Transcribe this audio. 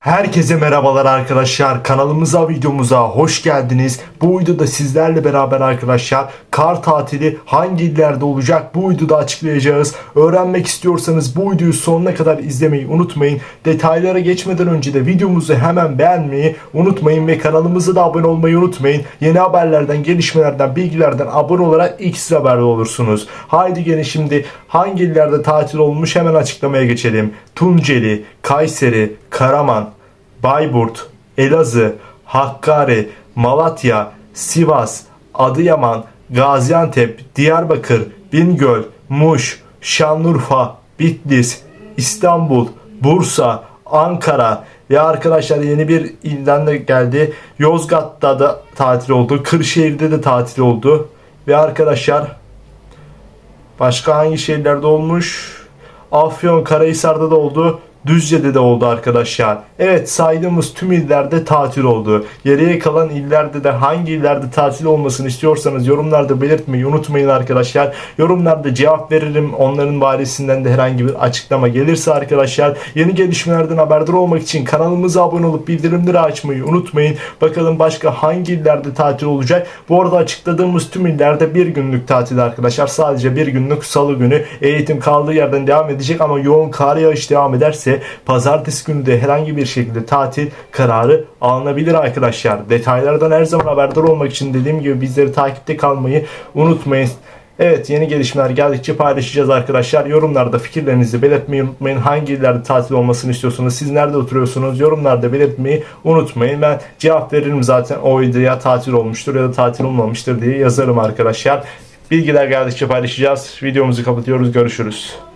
Herkese merhabalar arkadaşlar. Kanalımıza, videomuza hoş geldiniz. Bu videoda sizlerle beraber arkadaşlar kar tatili hangi illerde olacak bu videoda açıklayacağız. Öğrenmek istiyorsanız bu videoyu sonuna kadar izlemeyi unutmayın. Detaylara geçmeden önce de videomuzu hemen beğenmeyi unutmayın ve kanalımıza da abone olmayı unutmayın. Yeni haberlerden, gelişmelerden, bilgilerden abone olarak ilk siz haberdar olursunuz. Haydi gelin şimdi hangi illerde tatil olmuş hemen açıklamaya geçelim. Tunceli, Kayseri, Karaman, Bayburt, Elazığ, Hakkari, Malatya, Sivas, Adıyaman, Gaziantep, Diyarbakır, Bingöl, Muş, Şanlıurfa, Bitlis, İstanbul, Bursa, Ankara ve arkadaşlar yeni bir ilden de geldi. Yozgat'ta da tatil oldu. Kırşehir'de de tatil oldu. Ve arkadaşlar başka hangi şehirlerde olmuş? Afyon, Karahisar'da da oldu. Düzce'de de oldu arkadaşlar. Evet saydığımız tüm illerde tatil oldu. Geriye kalan illerde de hangi illerde tatil olmasını istiyorsanız yorumlarda belirtmeyi unutmayın arkadaşlar. Yorumlarda cevap veririm. Onların varisinden de herhangi bir açıklama gelirse arkadaşlar. Yeni gelişmelerden haberdar olmak için kanalımıza abone olup bildirimleri açmayı unutmayın. Bakalım başka hangi illerde tatil olacak. Bu arada açıkladığımız tüm illerde bir günlük tatil arkadaşlar. Sadece bir günlük salı günü eğitim kaldığı yerden devam edecek ama yoğun kar yağış devam ederse pazartesi günü de herhangi bir şekilde tatil kararı alınabilir arkadaşlar. Detaylardan her zaman haberdar olmak için dediğim gibi bizleri takipte kalmayı unutmayın. Evet yeni gelişmeler geldikçe paylaşacağız arkadaşlar. Yorumlarda fikirlerinizi belirtmeyi unutmayın. Hangi illerde tatil olmasını istiyorsunuz? Siz nerede oturuyorsunuz? Yorumlarda belirtmeyi unutmayın. Ben cevap veririm zaten o videoya tatil olmuştur ya da tatil olmamıştır diye yazarım arkadaşlar. Bilgiler geldikçe paylaşacağız. Videomuzu kapatıyoruz. Görüşürüz.